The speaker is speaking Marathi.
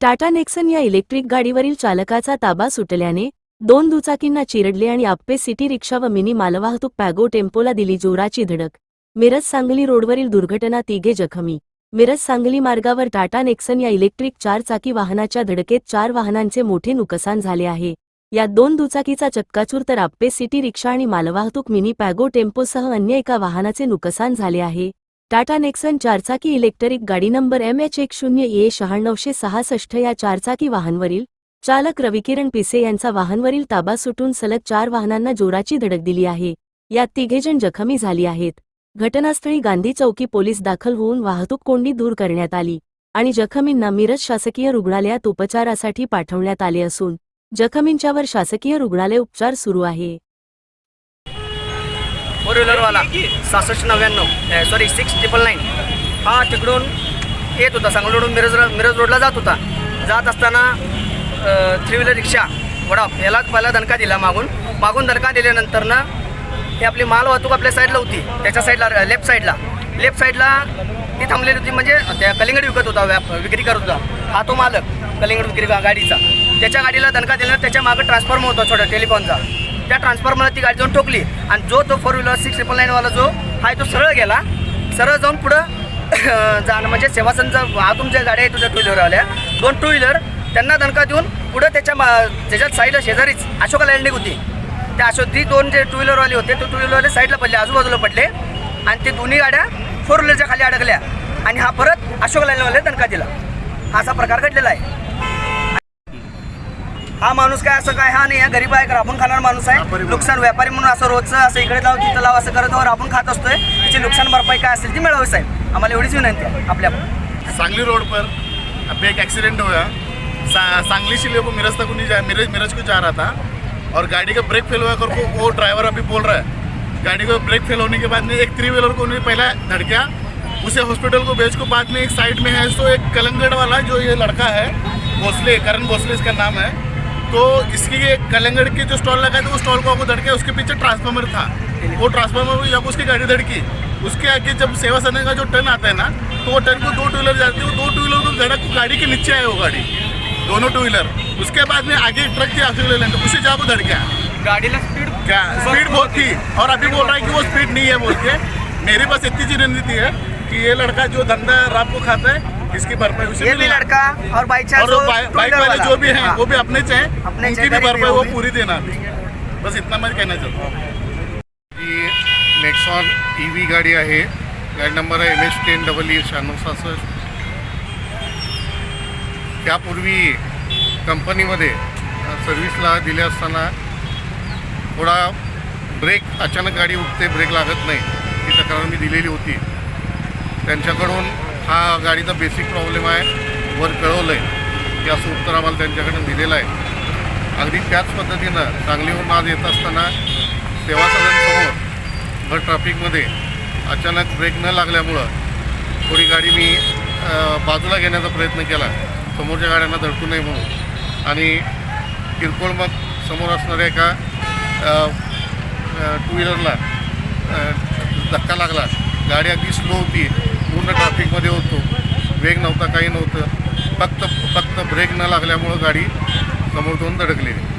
टाटा नेक्सन या इलेक्ट्रिक गाडीवरील चालकाचा ताबा सुटल्याने दोन दुचाकींना चिरडले आणि आप्पे सिटी रिक्षा व मिनी मालवाहतूक पॅगो टेम्पोला दिली जोराची धडक. मिरज सांगली रोडवरील दुर्घटना तिघे जखमी. मिरज सांगली मार्गावर टाटा नेक्सन या इलेक्ट्रिक चारचाकी वाहनाच्या धडकेत चार वाहनांचे मोठे नुकसान झाले आहे. यात दोन दुचाकीचा चक्काचूर तर आप्पे सिटी रिक्षा आणि मालवाहतूक मिनी पॅगो टेम्पोसह अन्य एका वाहनाचे नुकसान झाले आहे. टाटा नेक्सन चारचाकी इलेक्ट्रिक गाडी नंबर एम एच एक शून्य ए शहाण्णवशे सहासष्ट या चारचाकी वाहनवरील चालक रविकिरण पिसे यांचा वाहनवरील ताबा सुटून सलग चार वाहनांना जोराची धडक दिली आहे. यात तिघेजण जखमी झाली आहेत. घटनास्थळी गांधी चौकी पोलीस दाखल होऊन वाहतूक कोंडी दूर करण्यात आली आणि जखमींना मिरज शासकीय रुग्णालयात उपचारासाठी पाठवण्यात आले असून जखमींच्यावर शासकीय रुग्णालय उपचार सुरू आहे. फोर व्हीलरवाला सहासष्ट नव्याण्णव सॉरी सिक्स ट्रिपल नाईन हा तिकडून येत होता सांगलीकडून मिरज मिरज रोडला जात होता. जात असताना थ्री व्हीलर रिक्षा वडाप याला पहिला दणका दिला मागून. मागून दणका दिल्यानंतर ना हे आपली माल वाहतूक आपल्या साईडला होती. त्याच्या साईडला लेफ्ट साईडला लेफ्ट साईडला ती थांबलेली होती म्हणजे त्या कलिंगड विकत होता व्याप विक्री करत होता. हा तो मालक कलिंगड विक्री गाडीचा. त्याच्या गाडीला दणका दिल्यानं त्याच्या मागं ट्रान्सफॉर्मर होता छोटा टेलिफोनचा त्या ट्रान्सफॉर्मरला ती गाडी जाऊन ठोकली. आणि जो तो फोर व्हीलर सिक्स ट्रिपल नाईनवाला जो आहे तो सरळ गेला. सरळ जाऊन पुढं जाणं म्हणजे सेवासनचा आतून ज्या गाड्या आहे तुझ्या टू व्हीलरवाल्या दोन टू व्हीलर त्यांना दणका देऊन पुढं त्याच्या मा त्याच्यात साईडला शेजारीच अशोका लँडिंग होती. त्या अशोक ती दोन जे टू व्हीलरवाले होते ते टू व्हीलरवाले साईडला पडले आजूबाजूला पडले. आणि ते दोन्ही गाड्या फोर व्हीलरच्या खाली अडकल्या. आणि हा परत अशोक लँडवाले दणका दिला. असा प्रकार घडलेला आहे. हा माणूस काय असं काय? हा नाही हा गरीब आहे का राबून खाणार माणूस आहे. नुकसान व्यापारी म्हणून असं रोजचं असं इकडे लाव तिथं लाव असं करत राबून खात असतोय. त्याची नुकसान भरपाई काय असेल ती मिळावी साहेब. आम्हाला एवढीच विनंती आहे आपल्या सांगली रोड पर अभी एक एक्सीडेंट हुआ सा, सांगली से लेको मिरज तक नहीं जा मिरज मिरज को जा रहा था. और गाड़ी का ब्रेक फेल हुआ करके वो ड्राइवर अभी बोल रहा है। गाड़ी का ब्रेक फेल होने के बाद में एक थ्री व्हीलर को उन्होंने पहला धड़का उसे हॉस्पिटल को भेज को बाद में एक साइड में है सो एक कलंगड़ वाला जो ये लड़का है भोसले करण भोसले इसका नाम है। तो इसकी ये कलंगड़ के जो स्टॉल लगा था वो स्टॉल को आपको धड़के उसके पीछे ट्रांसफार्मर था। वो ट्रांसफार्मर जब उसकी गाड़ी धड़की उसके आगे जब सेवा सदन का जो टर्न आता है ना तो वो टर्न को दो टू व्हीलर जाती है वो दो टू व्हीलर को धड़क को गाड़ी के नीचे आए वो गाड़ी। दोनों टू व्हीलर उसके बाद में आगे ट्रक थी अशोक लेलैंड उसे जा को धड़ गया गाडीला स्पीड क्या? स्पीड बहुत थी। और अभी बोल रहा है कि वो स्पीड नहीं है बोल के। मेरी पास इतनी सी रणनीति है कि ये लड़का जो धंधा रात को खाता है इसकी भरपाई उसे ये भी। लड़का और बाई चांस और बाइक वाले। जो भी हैं वो भी अपने चाहे अपने उनकी भी भरपाई वो। पूरी देना अभी। बस इतना मैं कहना चाहता हूँ। ही नेक्सॉन ई व्ही गाडी आहे. गाडी नंबर आहे M H ten double E शहाण्णव सहासष्ट त्यापूर्वी कंपनीमध्ये अ, सर्व्हिसला दिले असताना थोडा ब्रेक अचानक गाडी उठते ब्रेक लागत नाही. ही तक्रार मी दिलेली होती. त्यांच्याकडून हा गाडीचा बेसिक प्रॉब्लेम आहे. वर कळवलं आहे की असं उत्तर आम्हाला त्यांच्याकडून दिलेलं आहे. अगदी त्याच पद्धतीनं सांगलीहून आज येत असताना सेवा सदनसमोर भर ट्रॅफिकमध्ये अचानक ब्रेक न लागल्यामुळं थोडी गाडी मी बाजूला घेण्याचा प्रयत्न केला. समोरच्या गाड्यांना धडकू नये म्हणून. आणि किरकोळ मग समोर असणाऱ्या एका टू व्हीलरला धक्का लागला. गाडी अगदी स्लो होती. पूर्ण ट्रॅफिकमध्ये होतो. वेग नव्हता काही नव्हतं. फक्त फक्त ब्रेक न लागल्यामुळं गाडी समोर दोन धडकलेली.